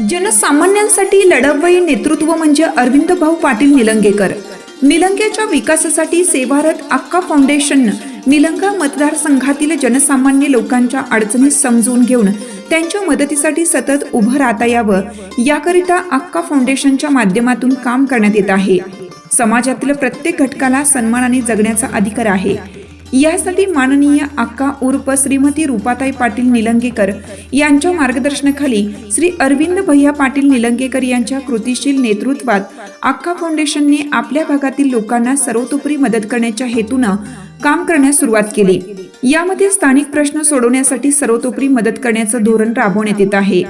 जनसामान्यांसाठी लढवई नेतृत्व म्हणजे अरविंद भाऊ पाटील निलंगेकर. निलंग्याच्या विकासासाठी सेवारत अक्का फाउंडेशन निलंगा मतदारसंघातील जनसामान्य लोकांच्या अडचणी समजून घेऊन त्यांच्या मदतीसाठी सतत उभं राहता यावं याकरिता अक्का फाउंडेशनच्या माध्यमातून काम करण्यात येत आहे. समाजातील प्रत्येक घटकाला सन्मानाने जगण्याचा अधिकार आहे. यासाठी माननीय अक्का उर्फ श्रीमती रूपाताई पाटील निलंगेकर यांच्या मार्गदर्शनाखाली श्री अरविंद भैया पाटील निलंगेकर यांच्या कृतीशील नेतृत्वात अक्का फाउंडेशनने आपल्या भागातील लोकांना सर्वतोपरी मदत करण्याच्या हेतूनं काम करण्यास सुरुवात केली. यामध्ये स्थानिक प्रश्न सोडवण्यासाठी सर्वतोपरी मदत करण्याचं धोरण राबवण्यात येत आहे.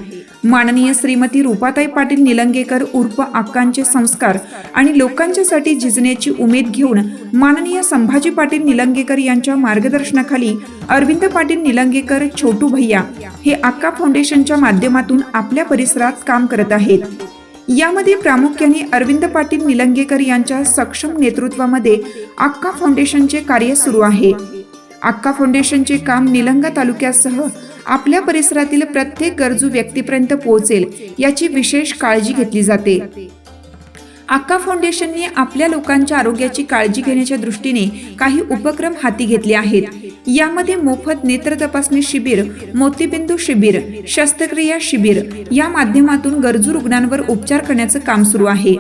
माननीय श्रीमती रूपाताई पाटील निलंगेकर उर्फ अक्कांचे संस्कार आणि लोकांच्यासाठी झिजण्याची उमेद घेऊन माननीय संभाजी पाटील निलंगेकर यांच्या मार्गदर्शनाखाली अरविंद पाटील निलंगेकर छोटू भैया हे अक्का फाउंडेशनच्या माध्यमातून आपल्या परिसरात काम करत आहेत. यामध्ये प्रामुख्याने अरविंद पाटील निलंगेकर यांच्या सक्षम नेतृत्वामध्ये अक्का फाउंडेशनचे कार्य सुरू आहे. अक्का फाउंडेशनचे काम निलंगा तालुक्यासह आपल्या परिसरातील प्रत्येक गरजू व्यक्तीपर्यंत पोहोचेल याची विशेष काळजी घेतली जाते. अक्का फाउंडेशनने आपल्या लोकांच्या आरोग्याची काळजी घेण्याच्या दृष्टीने काही उपक्रम हाती घेतले आहेत. यामध्ये मोफत नेत्र तपासणी शिबिर मोतीबिंदू शिबिर शस्त्रक्रिया शिबिर या माध्यमातून गरजू रुग्णांवर उपचार करण्याचं काम सुरू आहे.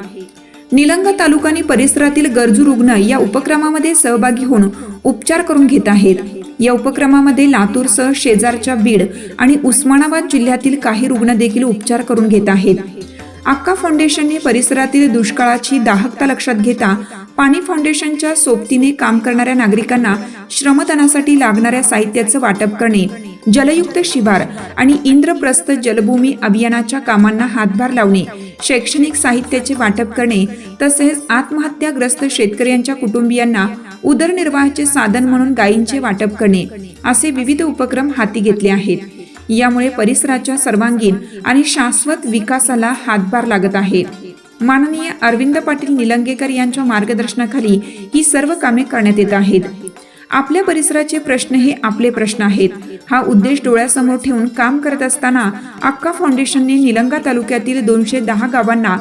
निलंगा तालुका आणि परिसरातील गरजू रुग्ण या उपक्रमामध्ये सहभागी होऊन उपचार करून घेत आहेत. या उपक्रमामध्ये लातूरसह शेजारच्या बीड आणि उस्मानाबाद जिल्ह्यातील काही रुग्ण देखील उपचार करून घेत आहेत. अक्का फाउंडेशनने परिसरातील दुष्काळाची दाहकता लक्षात घेता पाणी फाउंडेशनच्या सोबतीने काम करणाऱ्या नागरिकांना श्रमदानासाठी लागणाऱ्या साहित्याचं वाटप करणे जलयुक्त शिवार आणि इंद्रप्रस्थ जलभूमी अभियानाच्या कामांना हातभार लावणे शैक्षणिक साहित्याचे वाटप करणे तसेच आत्महत्याग्रस्त शेतकऱ्यांच्या कुटुंबियांना उदरनिर्वाहाचे साधन म्हणून गायींचे वाटप करणे असे विविध उपक्रम हाती घेतले आहेत. यामुळे परिसराच्या सर्वांगीण आणि शाश्वत विकासाला हातभार लागत आहे. माननीय अरविंद पाटील निलंगेकर यांच्या मार्गदर्शनाखाली ही सर्व कामे करण्यात येत आहेत. आपल्या परिसराचे प्रश्न हे आपले प्रश्न आहेत. हा उद्देश डोळ्यासमोर ठेवून काम करत असताना अक्का फाउंडेशनने निलंगा तालुक्यातील दोनशे दहा गावांना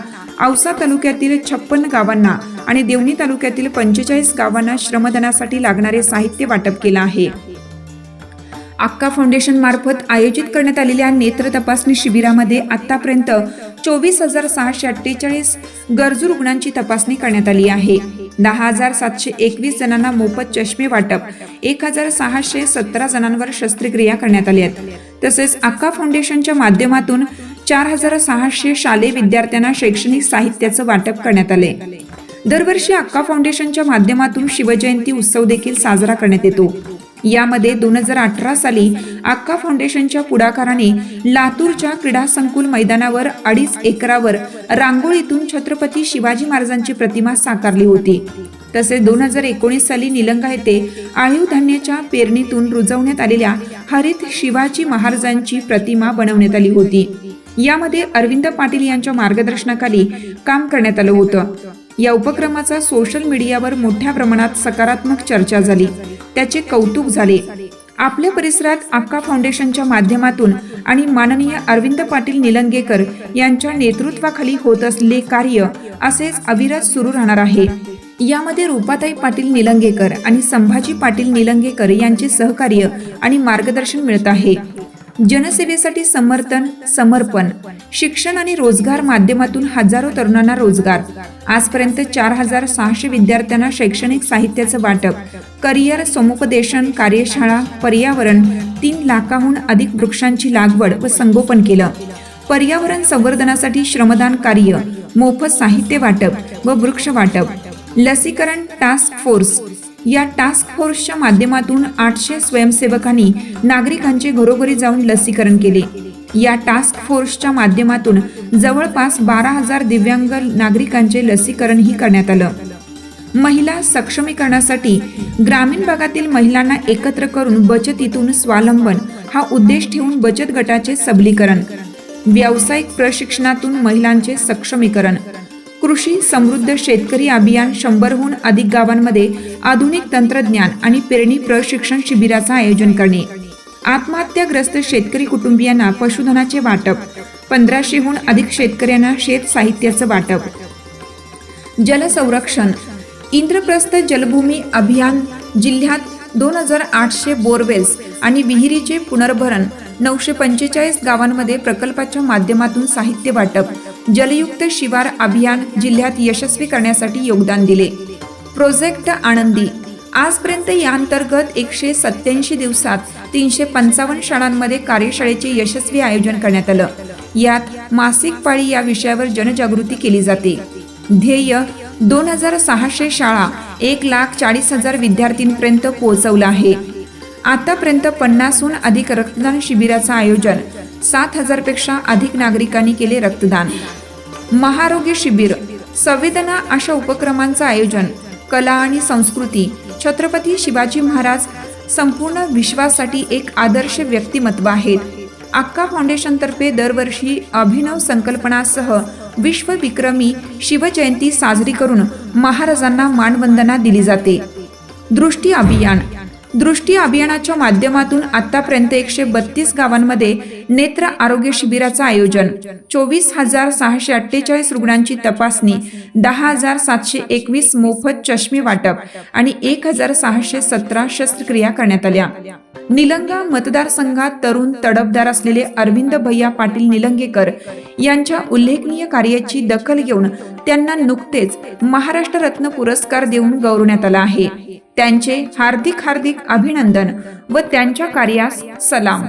औसा तालुक्यातील छप्पन्न गावांना आणि देवणी तालुक्यातील पंचेचाळीस गावांना श्रमदानासाठी लागणारे साहित्य वाटप केलं आहे. अक्का फाउंडेशन मार्फत आयोजित करण्यात आलेल्या नेत्र तपासणी शिबिरामध्ये आतापर्यंत चोवीस हजार सहाशे अठ्ठेचाळीस गरजू रुग्णांची तपासणी करण्यात आली आहे. दहा हजार सातशे एकवीस जणांना मोफत चष्मे वाटप. एक हजार सहाशे सतरा जणांवर शस्त्रक्रिया करण्यात आल्या आहेत. तसेच अक्का फाउंडेशनच्या माध्यमातून चार हजार सहाशे शालेय विद्यार्थ्यांना शैक्षणिक साहित्याचं वाटप करण्यात आले. दरवर्षी अक्का फाउंडेशनच्या माध्यमातून शिवजयंती उत्सव देखील साजरा करण्यात येतो. यामध्ये दोन हजार अठरा साली अक्का फाउंडेशनच्या पुढाकाराने लातूरच्या क्रीडा संकुल मैदानावर अडीच एकरावर रांगोळीतून छत्रपती शिवाजी महाराजांची प्रतिमा साकारली होती. तसेच दोन हजार एकोणीस साली निलंगा येथे आळीव धान्याच्या पेरणीतून रुजवण्यात आलेल्या हरित शिवाजी महाराजांची प्रतिमा बनवण्यात आली होती. यामध्ये अरविंद पाटील यांच्या मार्गदर्शनाखाली काम करण्यात आलं होतं. या उपक्रमाचा सोशल मीडियावर मोठ्या प्रमाणात सकारात्मक चर्चा झाली. त्याचे कौतुक झाले. आपल्या परिसरात अक्का फाउंडेशनच्या माध्यमातून आणि माननीय अरविंद पाटील निलंगेकर यांच्या नेतृत्वाखाली होत असलेले कार्य असेच अविरत सुरू राहणार आहे. यामध्ये रूपाताई पाटील निलंगेकर आणि संभाजी पाटील निलंगेकर यांचे सहकार्य आणि मार्गदर्शन मिळत आहे. जनसेवेसाठी समर्थन समर्पण शिक्षण आणि रोजगार माध्यमातून हजारो तरुणांना रोजगार. आजपर्यंत चार हजार सहाशे विद्यार्थ्यांना शैक्षणिक साहित्याचं वाटप करिअर समुपदेशन कार्यशाळा पर्यावरण तीन लाखाहून अधिक वृक्षांची लागवड व संगोपन केलं. पर्यावरण संवर्धनासाठी श्रमदान कार्य मोफत साहित्य वाटप व वृक्ष वाटप. लसीकरण टास्क फोर्स या टास्क फोर्सच्या माध्यमातून आठशे स्वयंसेवकांनी नागरिकांचे घरोघरी जाऊन लसीकरण केले. या टास्क फोर्सच्या माध्यमातून जवळपास बारा हजार दिव्यांग नागरिकांचे लसीकरणही करण्यात आलं. महिला सक्षमीकरणासाठी ग्रामीण भागातील महिलांना एकत्र करून बचतीतून स्वावलंबन हा उद्देश ठेवून बचत गटाचे सबलीकरण व्यावसायिक प्रशिक्षणातून महिलांचे सक्षमीकरण कृषी समृद्ध शेतकरी अभियान शंभरहून अधिक गावांमध्ये आधुनिक तंत्रज्ञान आणि पेरणी प्रशिक्षण शिबिराचं आयोजन करणे. आत्महत्याग्रस्त शेतकरी कुटुंबियांना पशुधनाचे वाटप पंधराशेहून अधिक शेतकऱ्यांना शेत साहित्याचं वाटप. जलसंरक्षण इंद्रप्रस्थ जलभूमी अभियान जिल्ह्यात दोन हजार आठशे बोरवेल्स आणि विहिरीचे पुनर्भरण नऊशे पंचेचाळीस गावांमध्ये प्रकल्पाच्या माध्यमातून साहित्य वाटप. जलयुक्त शिवार अभियान जिल्ह्यात यशस्वी करण्यासाठी योगदान दिले. प्रोजेक्ट आनंदी. आजपर्यंत या अंतर्गत एकशे सत्याऐंशी दिवसात तीनशे पंचावन्न शाळांमध्ये कार्यशाळेचे यशस्वी आयोजन करण्यात आलं. यात मासिक पाळी या विषयावर जनजागृती केली जाते. ध्येय दोन हजार सहाशे शाळा एक लाख चाळीस हजार विद्यार्थींपर्यंत पोहोचवलं आहे. आतापर्यंत पन्नासहून अधिक रक्तदान शिबिराचं आयोजन सात हजारपेक्षा अधिक नागरिकांनी केले रक्तदान. महारोग्य शिबिर संवेदना अशा उपक्रमांचं आयोजन कला आणि संस्कृती छत्रपती शिवाजी महाराज संपूर्ण विश्वासाठी एक आदर्श व्यक्तिमत्व आहेत. अक्का फाउंडेशनतर्फे दरवर्षी अभिनव संकल्पनासह विश्वविक्रमी शिवजयंती साजरी करून महाराजांना मानवंदना दिली जाते. दृष्टी अभियान दृष्टी अभियानाच्या माध्यमातून आतापर्यंत एकशे बत्तीस गावांमध्ये नेत्र आरोग्य शिबिराचं आयोजन. चोवीस हजार सहाशे अठ्ठेचाळीस रुग्णांची तपासणी दहा हजार सातशे एकवीस मोफत चष्मे वाटप आणि एक हजार सहाशे सतरा शस्त्रक्रिया करण्यात आल्या. निलंगा मतदारसंघात तरुण तडफदार असलेले अरविंद भैया पाटील निलंगेकर यांच्या उल्लेखनीय कार्याची दखल घेऊन त्यांना नुकतेच महाराष्ट्र रत्न पुरस्कार देऊन गौरवण्यात आला आहे. त्यांचे हार्दिक हार्दिक अभिनंदन व त्यांच्या कार्यास सलाम.